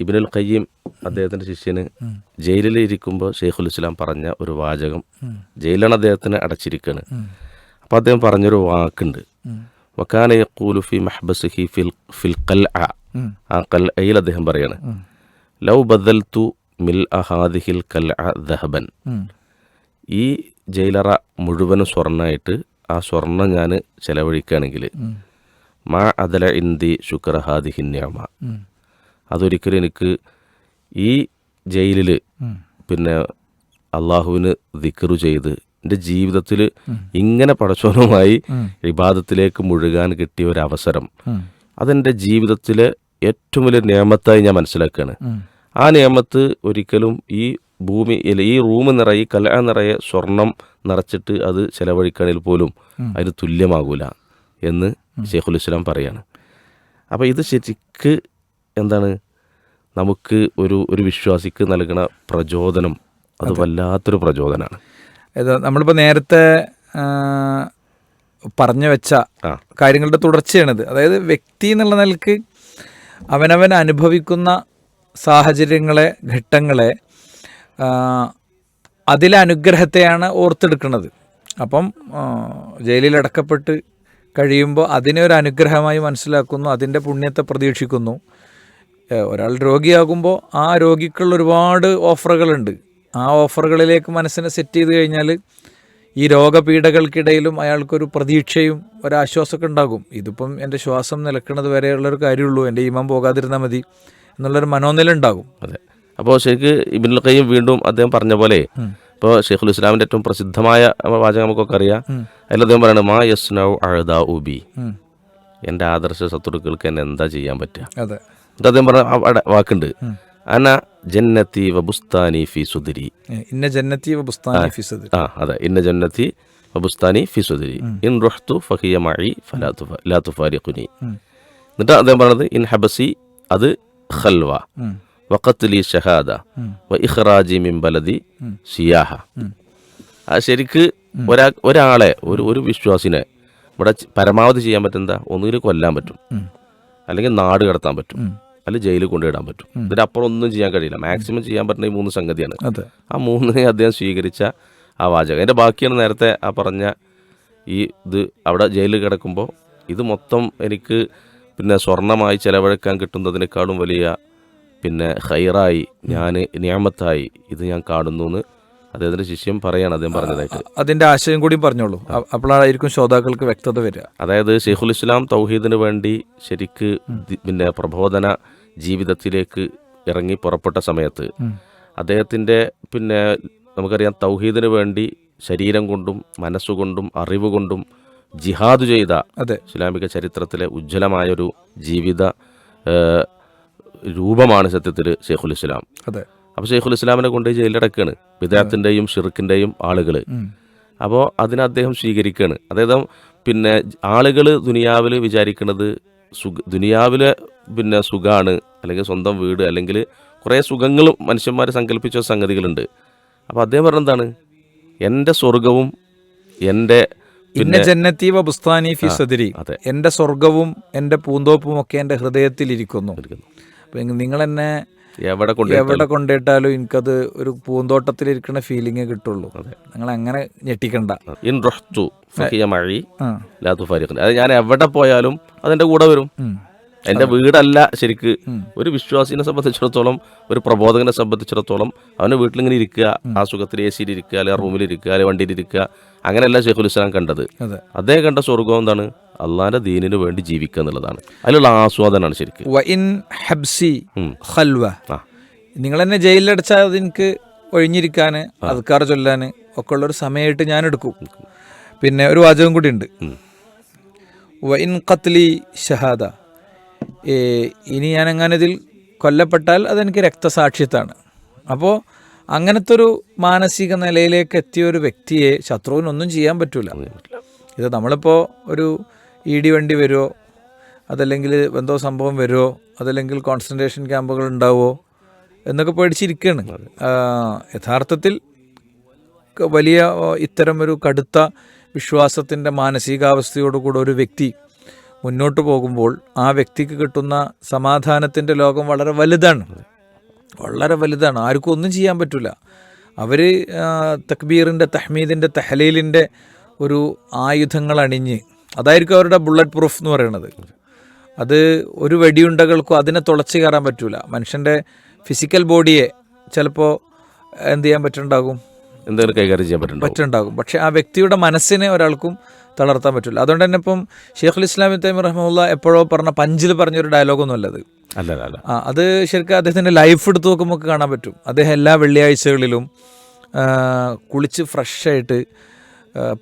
ഇബിനുൽ ഖയ്യീം അദ്ദേഹത്തിന്റെ ശിഷ്യന് ജയിലിൽ ഇരിക്കുമ്പോൾ ഷെയ്ഖുൽ ഇസ്ലാം പറഞ്ഞ ഒരു വാചകം ജയിലാണ് അദ്ദേഹത്തിന് അടച്ചിരിക്കുകയാണ് അപ്പോൾ അദ്ദേഹം പറഞ്ഞൊരു വാക്കുണ്ട്. വക്കാന യഖൂലു ഫി മഹ്ബസിഹി ഫിൽ ഫിൽ ഖൽഅ. ആ അദ്ദേഹം പറയാണ്. ലൗ ബദൽതു മിൽ അഹാദിഹിൽ ഖൽഅ ദഹബൻ. ഈ ജയിലറ മുഴുവനും സ്വർണമായിട്ട് ആ സ്വർണം ഞാൻ ചെലവഴിക്കുകയാണെങ്കിൽ മാ അദല ഇന്ദി ശുക്ര ഹാദിഹിന്യാമ അതൊരിക്കലും എനിക്ക് ഈ ജയിലിൽ പിന്നെ അള്ളാഹുവിന് ദിക്കറു ചെയ്ത് എന്റെ ജീവിതത്തിൽ ഇങ്ങനെ പടച്ചോനുമായി വിവാദത്തിലേക്ക് മുഴുകാൻ കിട്ടിയ ഒരു അവസരം. അതെന്റെ ജീവിതത്തിലെ ഏറ്റവും വലിയ നിയമത്തായി ഞാൻ മനസ്സിലാക്കുകയാണ് ആ നിയമത്ത് ഒരിക്കലും ഈ ഭൂമി ഈ റൂം നിറയെ കല നിറയെ സ്വർണം നിറച്ചിട്ട് അത് ചെലവഴിക്കണേൽ പോലും അതിന് തുല്യമാകൂല എന്ന് ഷെയ്ഖുൽ ഇസ്ലാം പറയാണ്. അപ്പോൾ ഇത് ശരിക്ക് എന്താണ്? നമുക്ക് ഒരു ഒരു വിശ്വാസിക്ക് നൽകുന്ന പ്രചോദനം. അത് വല്ലാത്തൊരു പ്രചോദനമാണ് നമ്മളിപ്പോൾ നേരത്തെ പറഞ്ഞു വെച്ച കാര്യങ്ങളുടെ തുടർച്ചയാണിത്. അതായത് വ്യക്തി എന്നുള്ള നിലയ്ക്ക് അവനവൻ അനുഭവിക്കുന്ന സാഹചര്യങ്ങളെ ഘട്ടങ്ങളെ അതിലെ അനുഗ്രഹത്തെയാണ് ഓർത്തെടുക്കുന്നത്. അപ്പം ജയിലിൽ അടക്കപ്പെട്ട് കഴിയുമ്പോൾ അതിനെ ഒരു അനുഗ്രഹമായി മനസ്സിലാക്കുന്നു അതിന്റെ പുണ്യത്തെ പ്രതീക്ഷിക്കുന്നു. ഒരാൾ രോഗിയാകുമ്പോൾ ആ രോഗിക്കുള്ള ഒരുപാട് ഓഫറുകളുണ്ട്. ആ ഓഫറുകളിലേക്ക് മനസ്സിനെ സെറ്റ് ചെയ്ത് കഴിഞ്ഞാൽ ഈ രോഗപീഠകൾക്കിടയിലും അയാൾക്കൊരു പ്രതീക്ഷയും ഒരാശ്വാസമൊക്കെ ഉണ്ടാകും. ഇതിപ്പം എന്റെ ശ്വാസം നിലക്കുന്നത് വരെയുള്ളൊരു കാര്യമുള്ളൂ. എന്റെ ഈമം പോകാതിരുന്നാൽ മതി എന്നുള്ളൊരു മനോനില ഉണ്ടാകും. അതെ. അപ്പോൾ ശരിക്ക് ഇബിനുൽ കയ്യും വീണ്ടും അദ്ദേഹം പറഞ്ഞ പോലെ ഇപ്പോൾ ഷെയ്ഖുൽ ഇസ്ലാമിന്റെ ഏറ്റവും പ്രസിദ്ധമായ വാചകം നമുക്കൊക്കെ അറിയാം. അതിൽ അദ്ദേഹം പറയുന്നത് മാ യസ്നൗ അഴുദാ ഉബി എന്റെ ആദർശ ശത്രുക്കൾക്ക് എന്നെ എന്താ ചെയ്യാൻ പറ്റുക? അതെ. അദ്ദേഹം പറഞ്ഞ അവിടെ വാക്കുണ്ട്. അന ജന്നത്തി വബുസ്താനി ഫി സുദരി. ഇന്ന ജന്നത്തി വബുസ്താനി ഫി സുദരി. ആ അതെ. ഇന്ന ജന്നത്തി വബുസ്താനി ഫി സുദരി. ഇൻ റഹ്തു ഫഹിയ മഅി ഫലാ തുഫ ലാ തുഫാരിഖുനി. എന്നിട്ട് അദ്ദേഹം പറഞ്ഞത് ഇൻ ഹബസി അത് ഖൽവ. വഖത്ലി ഷഹാദ. വ ഇഖ്റാജി മിൻ ബലദി സിയാഹ. ആ ശരിക്ക് ഒരാ ഒരാളെ ഒരു ഒരു വിശ്വാസിനെ ഇവിടെ പരമാവധി ചെയ്യാൻ പറ്റുന്ന ഒന്നുകിൽ കൊല്ലാൻ പറ്റും. അല്ലെങ്കിൽ നാട് കടത്താൻ പറ്റും. അല്ലെങ്കിൽ ജയിലിൽ കൊണ്ടുവിടാൻ പറ്റും. ഇതിനപ്പുറം ഒന്നും ചെയ്യാൻ കഴിയില്ല. മാക്സിമം ചെയ്യാൻ പറ്റുന്ന ഈ മൂന്ന് സംഗതിയാണ്. ആ മൂന്നിനെ അദ്ദേഹം സ്വീകരിച്ച ആ വാചകം. അതിന്റെ ബാക്കിയാണ് നേരത്തെ ആ പറഞ്ഞ ഈ ഇത് അവിടെ ജയിലിൽ കിടക്കുമ്പോൾ ഇത് മൊത്തം എനിക്ക് പിന്നെ സ്വർണമായി ചെലവഴിക്കാൻ കിട്ടുന്നതിനേക്കാളും വലിയ പിന്നെ ഹൈറായി ഞാൻ നിയമത്തായി ഇത് ഞാൻ കാണുന്നു എന്ന് അദ്ദേഹത്തിന്റെ ശിഷ്യം പറയാണ് അദ്ദേഹം പറഞ്ഞതായിട്ട്. അതിന്റെ ആശയം കൂടി പറഞ്ഞോളൂ. അപ്പോഴായിരിക്കും ശ്രോതാക്കൾക്ക് വ്യക്തത വരിക. അതായത് ഷെയ്ഖുൽ ഇസ്ലാം തൗഹീദിന് വേണ്ടി ശരിക്ക് പിന്നെ പ്രബോധന ജീവിതത്തിലേക്ക് ഇറങ്ങി പുറപ്പെട്ട സമയത്ത് അദ്ദേഹത്തിന്റെ പിന്നെ നമുക്കറിയാം തൗഹീദിന് വേണ്ടി ശരീരം കൊണ്ടും മനസ്സുകൊണ്ടും അറിവുകൊണ്ടും ജിഹാദ് ചെയ്ത അതെ. ഇസ്ലാമിക ചരിത്രത്തിലെ ഉജ്ജ്വലമായൊരു ജീവിത രൂപമാണ് സത്യത്തിൽ ഷെയ്ഖുൽ ഇസ്ലാം. അതെ. അപ്പോൾ ഷെയ്ഖുൽ ഇസ്ലാമിനെ കൊണ്ട് ജയിലിലടക്കാണ് വിദേഹത്തിന്റെയും ഷിർക്കിന്റെയും ആളുകൾ അപ്പോൾ അതിനെ അദ്ദേഹം സ്വീകരിക്കുകയാണ് അതായത് പിന്നെ ആളുകൾ ദുനിയാവിൽ വിചാരിക്കുന്നത് സുഖ ദുനിയാവിലെ പിന്നെ സുഖമാണ് അല്ലെങ്കിൽ സ്വന്തം വീട് അല്ലെങ്കിൽ കുറേ സുഖങ്ങളും മനുഷ്യന്മാർ സങ്കല്പിച്ച സംഗതികളുണ്ട്. അപ്പോൾ അദ്ദേഹം പറഞ്ഞെന്താണ് എന്റെ സ്വർഗവും എന്റെ പിന്നെ ജന്നത്തീവ ബുസ്താനി ഫി സദരി. അതെ. എന്റെ സ്വർഗവും എന്റെ പൂന്തോപ്പും ഒക്കെ എന്റെ ഹൃദയത്തിലിരിക്കുന്നു അപ്പം നിങ്ങൾ എന്നെ എവിടെ എവിടെ കൊണ്ടിട്ടാലും എനിക്കത് ഒരു പൂന്തോട്ടത്തിൽ ഇരിക്കുന്ന ഫീലിംഗ് കിട്ടുള്ളൂ. നിങ്ങൾ അങ്ങനെ ഞെട്ടിക്കണ്ട. ഇൻ റൊഹ്തു മഴി ലാത്തു അത് ഞാൻ എവിടെ പോയാലും അതെന്റെ കൂടെ വരും. എന്റെ വീടല്ല ശരിക്ക്. ഒരു വിശ്വാസിനെ സംബന്ധിച്ചിടത്തോളം ഒരു പ്രബോധകനെ സംബന്ധിച്ചിടത്തോളം അവന്റെ വീട്ടിലിങ്ങനെ ഇരിക്കുക ആ സുഖത്തിൽ എ സിയിൽ ഇരിക്കുക അല്ലെങ്കിൽ റൂമിൽ ഇരിക്കുക അല്ലെങ്കിൽ വണ്ടിയിൽ ഇരിക്കുക അങ്ങനെയല്ല ഷെയ്ഖുൽ ഇസ്ലാം കണ്ടത്. അതെ. അദ്ദേഹം കണ്ട സ്വർഗം എന്താണ്? അള്ളാഹിന്റെ ദീനിന് വേണ്ടി ജീവിക്കുക എന്നുള്ളതാണ്. അതിലുള്ള ആസ്വാദനമാണ് ശരിക്കും. ഹബ്സി ഖൽവ. നിങ്ങൾ എന്നെ ജയിലിലടച്ചാൽ അതെനിക്ക് ഒഴിഞ്ഞിരിക്കാൻ അദ്ക്കാർ ചൊല്ലാൻ ഒക്കെ ഉള്ളൊരു സമയമായിട്ട് ഞാൻ എടുക്കും പിന്നെ ഒരു വാചകം കൂടി ഉണ്ട്. വൈൻ ഖത്ലി ഷഹാദ. ഇനി ഞാൻ അങ്ങനെ ഇതിൽ കൊല്ലപ്പെട്ടാൽ അതെനിക്ക് രക്തസാക്ഷിത്താണ്. അപ്പോൾ അങ്ങനത്തെ ഒരു മാനസിക നിലയിലേക്ക് എത്തിയ ഒരു വ്യക്തിയെ ശത്രുവിനൊന്നും ചെയ്യാൻ പറ്റൂല. ഇത് നമ്മളിപ്പോൾ ഒരു ഇ ഡി വണ്ടി വരുമോ അതല്ലെങ്കിൽ എന്തോ സംഭവം വരുമോ അതല്ലെങ്കിൽ കോൺസെൻട്രേഷൻ ക്യാമ്പുകൾ ഉണ്ടാവുമോ എന്നൊക്കെ പേടിച്ചിരിക്കുകയാണ് യഥാർത്ഥത്തിൽ വലിയ ഇത്തരം ഒരു കടുത്ത വിശ്വാസത്തിന്റെ മാനസികാവസ്ഥയോടുകൂടെ ഒരു വ്യക്തി മുന്നോട്ട് പോകുമ്പോൾ ആ വ്യക്തിക്ക് കിട്ടുന്ന സമാധാനത്തിന്റെ ലോകം വളരെ വലുതാണ്. വളരെ വലുതാണ്. ആർക്കും ഒന്നും ചെയ്യാൻ പറ്റില്ല അവർ തക്ബീറിന്റെ തഹ്മീദിന്റെ തഹലീലിന്റെ ഒരു ആയുധങ്ങൾ അണിഞ്ഞ് അതായിരിക്കും അവരുടെ ബുള്ളറ്റ് പ്രൂഫ് എന്ന് പറയുന്നത് അത് ഒരു വെടിയുണ്ടകൾക്കും അതിനെ തുളച്ച് കയറാൻ പറ്റൂല. മനുഷ്യന്റെ ഫിസിക്കൽ ബോഡിയെ ചിലപ്പോൾ എന്ത് ചെയ്യാൻ പറ്റുന്നുണ്ടാകും? എന്തെങ്കിലും കൈകാര്യം ചെയ്യാൻ പറ്റും പറ്റുണ്ടാകും പക്ഷേ ആ വ്യക്തിയുടെ മനസ്സിനെ ഒരാൾക്കും തളർത്താൻ പറ്റില്ല അതുകൊണ്ട് തന്നെ ഇപ്പം ഷെയ്ഖുൽ ഇസ്ലാം തൈമി റഹ്മുല്ല എപ്പോഴോ പറഞ്ഞ പഞ്ചിൽ പറഞ്ഞൊരു ഡയലോഗൊന്നും അല്ലത്. അല്ല അല്ല, ആ അത് ശരിക്കും അദ്ദേഹത്തിന്റെ ലൈഫ് എടുത്ത് നോക്കുമ്പോൾ കാണാൻ പറ്റും. അദ്ദേഹം എല്ലാ വെള്ളിയാഴ്ചകളിലും കുളിച്ച് ഫ്രഷായിട്ട്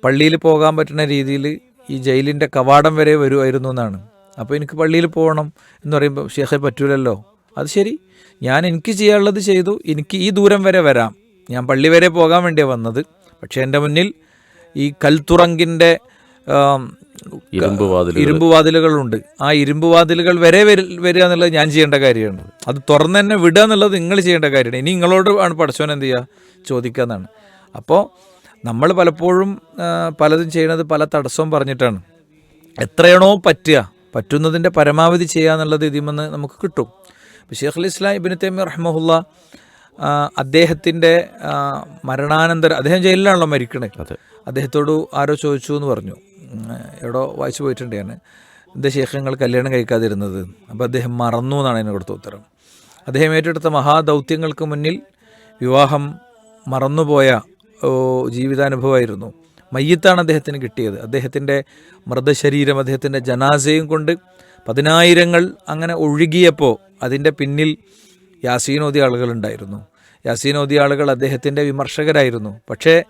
പള്ളിയിൽ പോകാൻ പറ്റുന്ന രീതിയിൽ ഈ ജയിലിന്റെ കവാടം വരെ വരുമായിരുന്നു എന്നാണ്. അപ്പോൾ എനിക്ക് പള്ളിയിൽ പോകണം എന്ന് പറയുമ്പോൾ ഷേഖെ പറ്റൂലല്ലോ. അത് ശരി. ഞാൻ എനിക്ക് ചെയ്യാനുള്ളത് ചെയ്തു. എനിക്ക് ഈ ദൂരം വരെ വരാം. ഞാൻ പള്ളി വരെ പോകാൻ വേണ്ടിയാണ് വന്നത്. പക്ഷേ എന്റെ മുന്നിൽ ഈ കൽത്തുറങ്കിന്റെ ഇരുമ്പ് വാതിലുകളുണ്ട് ആ ഇരുമ്പ് വാതിലുകൾ വരെ വരി- വരിക എന്നുള്ളത് ഞാൻ ചെയ്യേണ്ട കാര്യമാണ്. അത് തുറന്ന് തന്നെ വിടുക എന്നുള്ളത് നിങ്ങൾ ചെയ്യേണ്ട കാര്യമാണ്. ഇനി നിങ്ങളോട് ആണ് പഠിച്ചവൻ എന്ത് ചെയ്യുക ചോദിക്കുക എന്നാണ്. അപ്പോൾ നമ്മൾ പലപ്പോഴും പലതും ചെയ്യുന്നത് പല തടസ്സവും പറഞ്ഞിട്ടാണ്. എത്രയാണോ പറ്റുക പറ്റുന്നതിന്റെ പരമാവധി ചെയ്യുക എന്നുള്ളത് ഇതിമെന്ന് നമുക്ക് കിട്ടും. ഷെയ്ഖുൽ ഇസ്ലാം ഇബിന് തൈമി റഹ്മുല്ല അദ്ദേഹത്തിന്റെ മരണാനന്തരം അദ്ദേഹം ജയിലിലാണല്ലോ മരിക്കണേ. അദ്ദേഹത്തോട് ആരോ ചോദിച്ചു എന്ന് പറഞ്ഞു. എവിടോ വായിച്ചു പോയിട്ടുണ്ട് ഞാൻ. എന്റെ ശേഖങ്ങൾ കല്യാണം കഴിക്കാതിരുന്നത്? അപ്പോൾ അദ്ദേഹം മറന്നു എന്നാണ് അതിന് കൊടുത്ത ഉത്തരം. അദ്ദേഹം ഏറ്റെടുത്ത മഹാദൗത്യങ്ങൾക്ക് മുന്നിൽ വിവാഹം മറന്നുപോയ ജീവിതാനുഭവമായിരുന്നു. മയ്യത്താണ് അദ്ദേഹത്തിന് കിട്ടിയത്. അദ്ദേഹത്തിന്റെ മൃതശരീരം അദ്ദേഹത്തിന്റെ ജനാസയും കൊണ്ട് പതിനായിരങ്ങൾ അങ്ങനെ ഒഴുകിയപ്പോൾ അതിന്റെ പിന്നിൽ യാസീനോദി ആളുകളുണ്ടായിരുന്നു. യാസീനോദി ആളുകൾ അദ്ദേഹത്തിന്റെ വിമർശകരായിരുന്നു. പക്ഷേ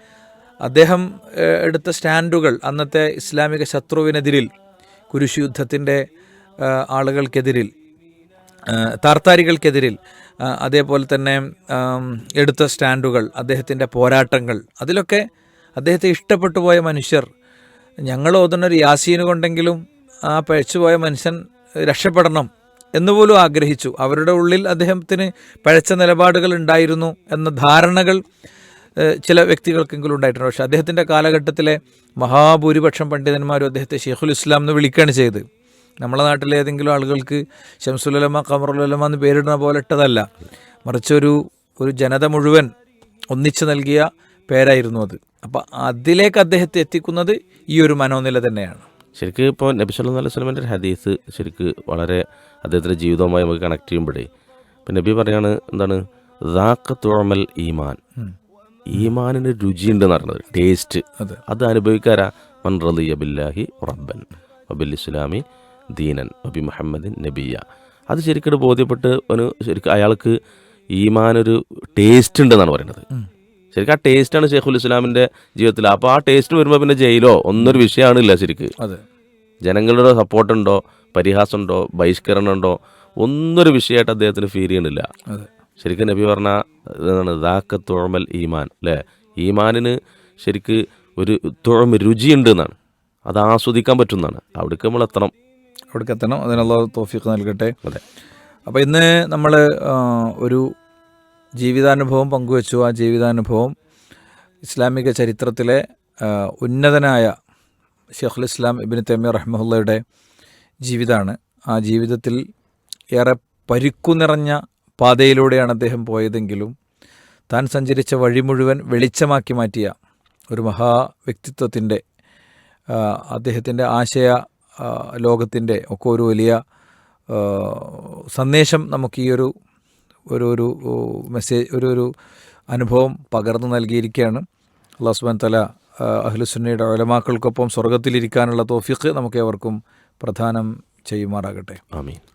അദ്ദേഹം എടുത്ത സ്റ്റാൻഡുകൾ അന്നത്തെ ഇസ്ലാമിക ശത്രുവിനെതിരിൽ കുരിശുദ്ധത്തിന്റെ ആളുകൾക്കെതിരിൽ താർത്താരികൾക്കെതിരിൽ അതേപോലെ തന്നെ എടുത്ത സ്റ്റാൻഡുകൾ അദ്ദേഹത്തിന്റെ പോരാട്ടങ്ങൾ അതിലൊക്കെ അദ്ദേഹത്തെ ഇഷ്ടപ്പെട്ടു പോയ മനുഷ്യർ ഞങ്ങൾ ഓതുന്ന ഒരു യാസീന് കൊണ്ടെങ്കിലും ആ പഴച്ചുപോയ മനുഷ്യൻ രക്ഷപ്പെടണം എന്നുപോലും ആഗ്രഹിച്ചു. അവരുടെ ഉള്ളിൽ അദ്ദേഹത്തിന് പഴച്ച നിലപാടുകൾ ഉണ്ടായിരുന്നു എന്ന ധാരണകൾ ചില വ്യക്തികൾക്കെങ്കിലും ഉണ്ടായിട്ടുണ്ട്. പക്ഷേ അദ്ദേഹത്തിന്റെ കാലഘട്ടത്തിലെ മഹാഭൂരിപക്ഷം പണ്ഡിതന്മാരും അദ്ദേഹത്തെ ഷെയ്ഖുൽ ഇസ്ലാം എന്ന് വിളിക്കുകയാണ് ചെയ്ത് നമ്മളെ നാട്ടിലെ ഏതെങ്കിലും ആളുകൾക്ക് ഷംസുലമ കമറുലമ എന്ന് പേരിടുന്ന പോലെ ഇട്ടതല്ല മറിച്ചൊരു ഒരു ജനത മുഴുവൻ ഒന്നിച്ചു നൽകിയ പേരായിരുന്നു അത്. അപ്പോൾ അതിലേക്ക് അദ്ദേഹത്തെ എത്തിക്കുന്നത് ഈ ഒരു മനോനില തന്നെയാണ്. ശരിക്കും ഇപ്പോൾ നബി സല്ലല്ലാഹു അലൈഹി സ്വലമിന്റെ ഒരു ഹദീസ് ശരിക്ക് വളരെ അദ്ദേഹത്തിന്റെ ജീവിതവുമായി നമുക്ക് കണക്ട് ചെയ്യുമ്പോഴേ ഇപ്പം നബി പറയാണ് എന്താണ്? ദാക്ക തുഴമൽ ഈമാൻ. ഈമാനിന് രുചിയുണ്ടെന്ന് പറയുന്നത് ടേസ്റ്റ് അതെ. അത് അനുഭവിക്കാരാ? മൻ റളിയ ബില്ലാഹി റബ്ബൻ വബിൽ ഇസ്ലാമി ദീനൻ നബി മുഹമ്മദിൻ നബിയ. അത് ശരിക്കും ബോധ്യപ്പെട്ട് ഒരു ശരിക്കും അയാൾക്ക് ഈമാനൊരു ടേസ്റ്റ് ഉണ്ടെന്നാണ് പറയുന്നത്. ശരിക്കും ആ ടേസ്റ്റാണ് ഷെയ്ഖുൽ ഇസ്ലാമിന്റെ ജീവിതത്തിൽ അപ്പോൾ ആ ടേസ്റ്റ് വരുമ്പോൾ പിന്നെ ജയിലോ? ഒന്നൊരു വിഷയമാണില്ല ശരിക്ക്. അതെ. ജനങ്ങളുടെ സപ്പോർട്ടുണ്ടോ പരിഹാസമുണ്ടോ? ബഹിഷ്കരണമുണ്ടോ? ഒന്നൊരു വിഷയമായിട്ട് അദ്ദേഹത്തിന് ഫീൽ ചെയ്യണില്ല. ശരിക്കും നബി പറഞ്ഞ എന്താണ് ദാക്ക തുഴമൽ ഈമാൻ അല്ലേ ഈമാനിന് ശരിക്ക് ഒരു തുഴമ രുചിയുണ്ട് എന്നാണ്. അത് ആസ്വദിക്കാൻ പറ്റുന്നതാണ്. അവിടേക്ക് നമ്മൾ എത്തണം അവിടേക്ക് എത്തണം അതിനുള്ള തോഫിക്ക് നൽകട്ടെ. അതെ. അപ്പോൾ ഇന്ന് നമ്മൾ ഒരു ജീവിതാനുഭവം പങ്കുവച്ചു. ആ ജീവിതാനുഭവം ഇസ്ലാമിക ചരിത്രത്തിലെ ഉന്നതനായ ഷെയ്ഖുൽ ഇസ്ലാം ഇബിൻ തൈമി റഹ്മുള്ളയുടെ ജീവിതമാണ് ആ ജീവിതത്തിൽ ഏറെ പരുക്കു നിറഞ്ഞ പാതയിലൂടെയാണ് അദ്ദേഹം പോയതെങ്കിലും താൻ സഞ്ചരിച്ച വഴി മുഴുവൻ വെളിച്ചമാക്കി മാറ്റിയ ഒരു മഹാ വ്യക്തിത്വത്തിന്റെ അദ്ദേഹത്തിന്റെ ആശയ ലോകത്തിന്റെ ഒക്കെ ഒരു വലിയ സന്ദേശം നമുക്ക് ഈ ഒരു ഒരു മെസ്സേജ് ഒരു ഒരു അനുഭവം പകർന്നു നൽകിയിരിക്കുകയാണ്. അള്ളാഹു സുബാൻ തല അഹ്ലുസുന്നയുടെ ഒലമാക്കൾക്കൊപ്പം സ്വർഗത്തിലിരിക്കാനുള്ള തോഫിക്ക് നമുക്ക് ഏവർക്കും പ്രധാനം ചെയ്യുമാറാകട്ടെ. ആമീൻ.